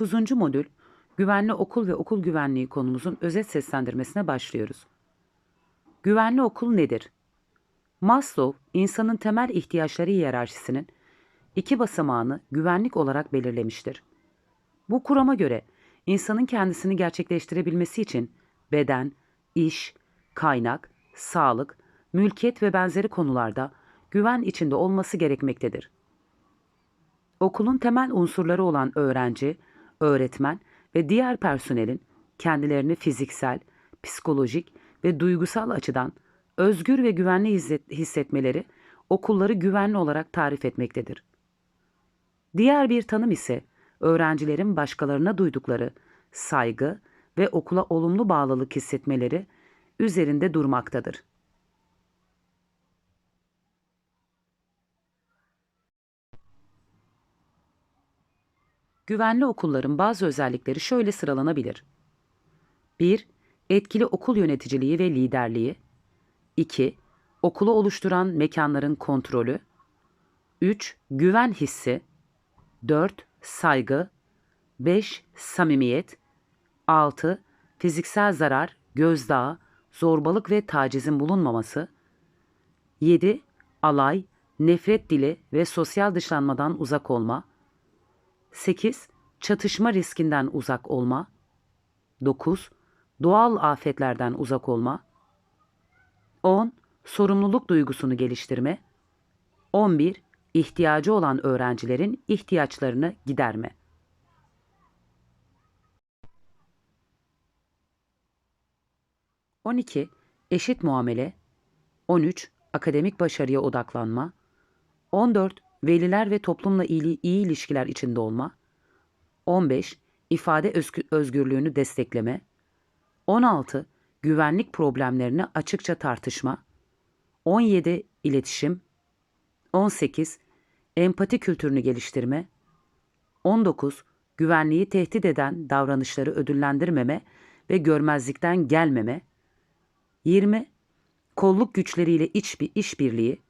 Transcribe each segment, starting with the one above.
9. modül Güvenli okul ve okul güvenliği konumuzun özet seslendirmesine başlıyoruz. Güvenli okul nedir? Maslow, insanın temel ihtiyaçları hiyerarşisinin iki basamağını güvenlik olarak belirlemiştir. Bu kurama göre insanın kendisini gerçekleştirebilmesi için beden, iş, kaynak, sağlık, mülkiyet ve benzeri konularda güven içinde olması gerekmektedir. Okulun temel unsurları olan öğrenci, öğretmen ve diğer personelin kendilerini fiziksel, psikolojik ve duygusal açıdan özgür ve güvenli hisset- hissetmeleri okulları güvenli olarak tarif etmektedir. Diğer bir tanım ise öğrencilerin başkalarına duydukları saygı ve okula olumlu bağlılık hissetmeleri üzerinde durmaktadır. Güvenli okulların bazı özellikleri şöyle sıralanabilir. 1. Etkili okul yöneticiliği ve liderliği. 2. Okulu oluşturan mekanların kontrolü. 3. Güven hissi. 4. Saygı. 5. Samimiyet. 6. Fiziksel zarar, gözdağı, zorbalık ve tacizin bulunmaması. 7. Alay, nefret dili ve sosyal dışlanmadan uzak olma. 8. Çatışma riskinden uzak olma. 9. Doğal afetlerden uzak olma. 10. Sorumluluk duygusunu geliştirme. 11. İhtiyacı olan öğrencilerin ihtiyaçlarını giderme. On iki Eşit muamele 13. Akademik başarıya odaklanma 14. Veliler ve toplumla iyi, iyi ilişkiler içinde olma 15. İfade özgü- özgürlüğünü destekleme 16. Güvenlik problemlerini açıkça tartışma 17. İletişim 18. Empati kültürünü geliştirme 19. Güvenliği tehdit eden davranışları ödüllendirmeme ve görmezlikten gelmeme 20. Kolluk güçleriyle iç bir işbirliği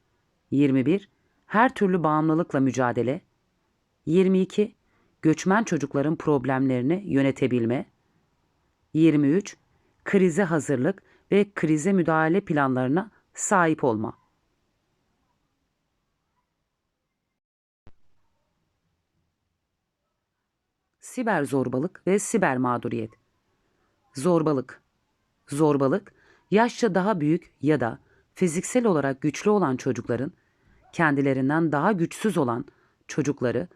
21. Her türlü bağımlılıkla mücadele 22. Göçmen çocukların problemlerini yönetebilme 23. Krize hazırlık ve krize müdahale planlarına sahip olma. Siber zorbalık ve siber mağduriyet. Zorbalık. Zorbalık, yaşça daha büyük ya da fiziksel olarak güçlü olan çocukların kendilerinden daha güçsüz olan çocukları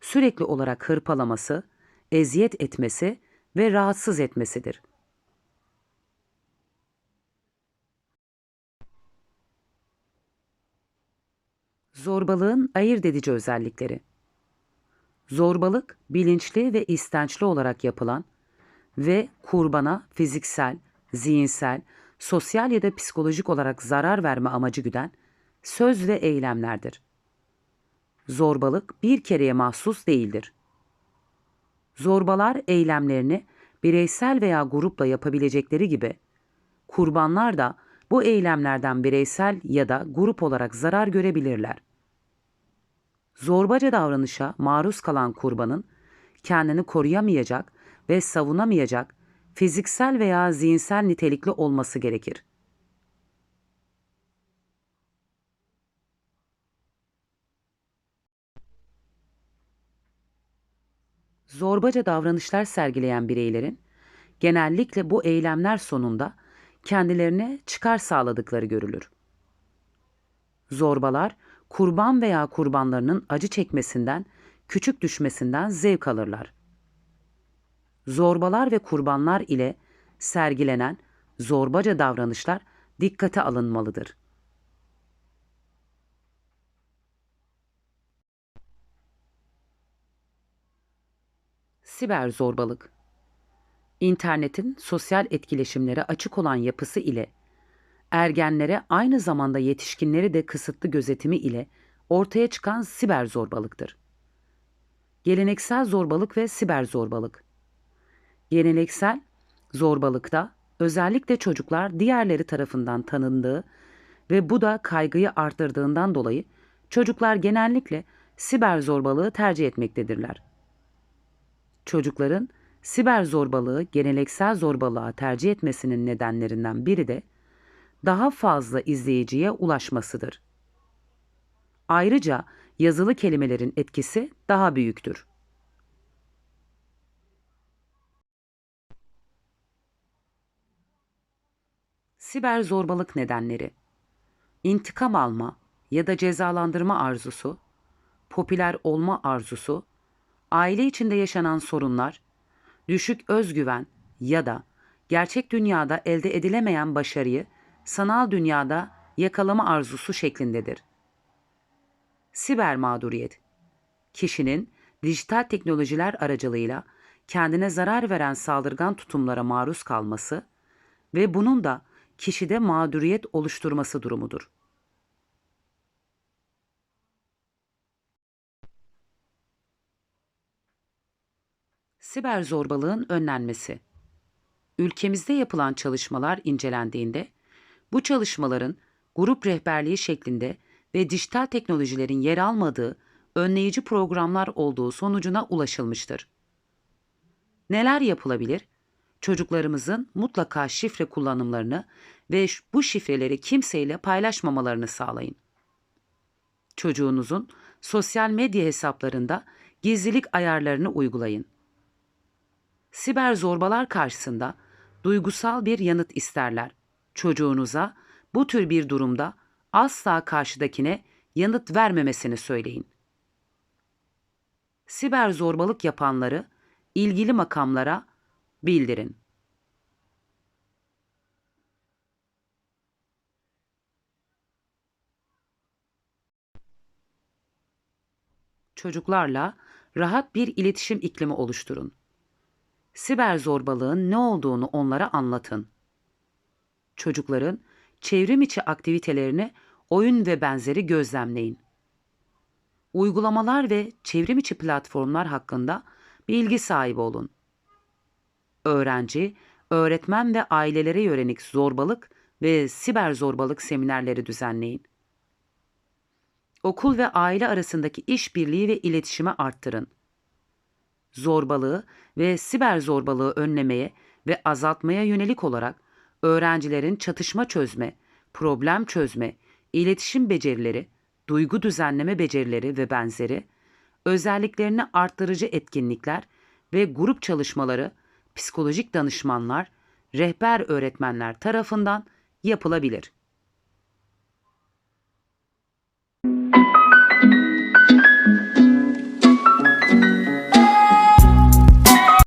sürekli olarak hırpalaması, eziyet etmesi ve rahatsız etmesidir. Zorbalığın ayırt edici özellikleri. Zorbalık bilinçli ve istençli olarak yapılan ve kurbana fiziksel, zihinsel, sosyal ya da psikolojik olarak zarar verme amacı güden söz ve eylemlerdir. Zorbalık bir kereye mahsus değildir. Zorbalar eylemlerini bireysel veya grupla yapabilecekleri gibi kurbanlar da bu eylemlerden bireysel ya da grup olarak zarar görebilirler. Zorbaca davranışa maruz kalan kurbanın kendini koruyamayacak ve savunamayacak fiziksel veya zihinsel nitelikli olması gerekir. Zorbaca davranışlar sergileyen bireylerin genellikle bu eylemler sonunda kendilerine çıkar sağladıkları görülür. Zorbalar kurban veya kurbanlarının acı çekmesinden, küçük düşmesinden zevk alırlar. Zorbalar ve kurbanlar ile sergilenen zorbaca davranışlar dikkate alınmalıdır. Siber zorbalık İnternetin sosyal etkileşimlere açık olan yapısı ile ergenlere aynı zamanda yetişkinleri de kısıtlı gözetimi ile ortaya çıkan siber zorbalıktır. Geleneksel zorbalık ve siber zorbalık. Geleneksel zorbalıkta özellikle çocuklar diğerleri tarafından tanındığı ve bu da kaygıyı arttırdığından dolayı çocuklar genellikle siber zorbalığı tercih etmektedirler. Çocukların siber zorbalığı geleneksel zorbalığa tercih etmesinin nedenlerinden biri de daha fazla izleyiciye ulaşmasıdır. Ayrıca yazılı kelimelerin etkisi daha büyüktür. Siber zorbalık nedenleri İntikam alma ya da cezalandırma arzusu, popüler olma arzusu, aile içinde yaşanan sorunlar, düşük özgüven ya da gerçek dünyada elde edilemeyen başarıyı sanal dünyada yakalama arzusu şeklindedir. Siber mağduriyet Kişinin dijital teknolojiler aracılığıyla kendine zarar veren saldırgan tutumlara maruz kalması ve bunun da kişide mağduriyet oluşturması durumudur. Siber zorbalığın önlenmesi. Ülkemizde yapılan çalışmalar incelendiğinde bu çalışmaların grup rehberliği şeklinde ve dijital teknolojilerin yer almadığı önleyici programlar olduğu sonucuna ulaşılmıştır. Neler yapılabilir? Çocuklarımızın mutlaka şifre kullanımlarını ve bu şifreleri kimseyle paylaşmamalarını sağlayın. Çocuğunuzun sosyal medya hesaplarında gizlilik ayarlarını uygulayın. Siber zorbalar karşısında duygusal bir yanıt isterler. Çocuğunuza bu tür bir durumda asla karşıdakine yanıt vermemesini söyleyin. Siber zorbalık yapanları ilgili makamlara bildirin. Çocuklarla rahat bir iletişim iklimi oluşturun. Siber zorbalığın ne olduğunu onlara anlatın. Çocukların çevrim içi aktivitelerini oyun ve benzeri gözlemleyin. Uygulamalar ve çevrim içi platformlar hakkında bilgi sahibi olun. Öğrenci, öğretmen ve ailelere yönelik zorbalık ve siber zorbalık seminerleri düzenleyin. Okul ve aile arasındaki işbirliği ve iletişimi arttırın. Zorbalığı ve siber zorbalığı önlemeye ve azaltmaya yönelik olarak öğrencilerin çatışma çözme, problem çözme, iletişim becerileri, duygu düzenleme becerileri ve benzeri özelliklerini arttırıcı etkinlikler ve grup çalışmaları psikolojik danışmanlar, rehber öğretmenler tarafından yapılabilir.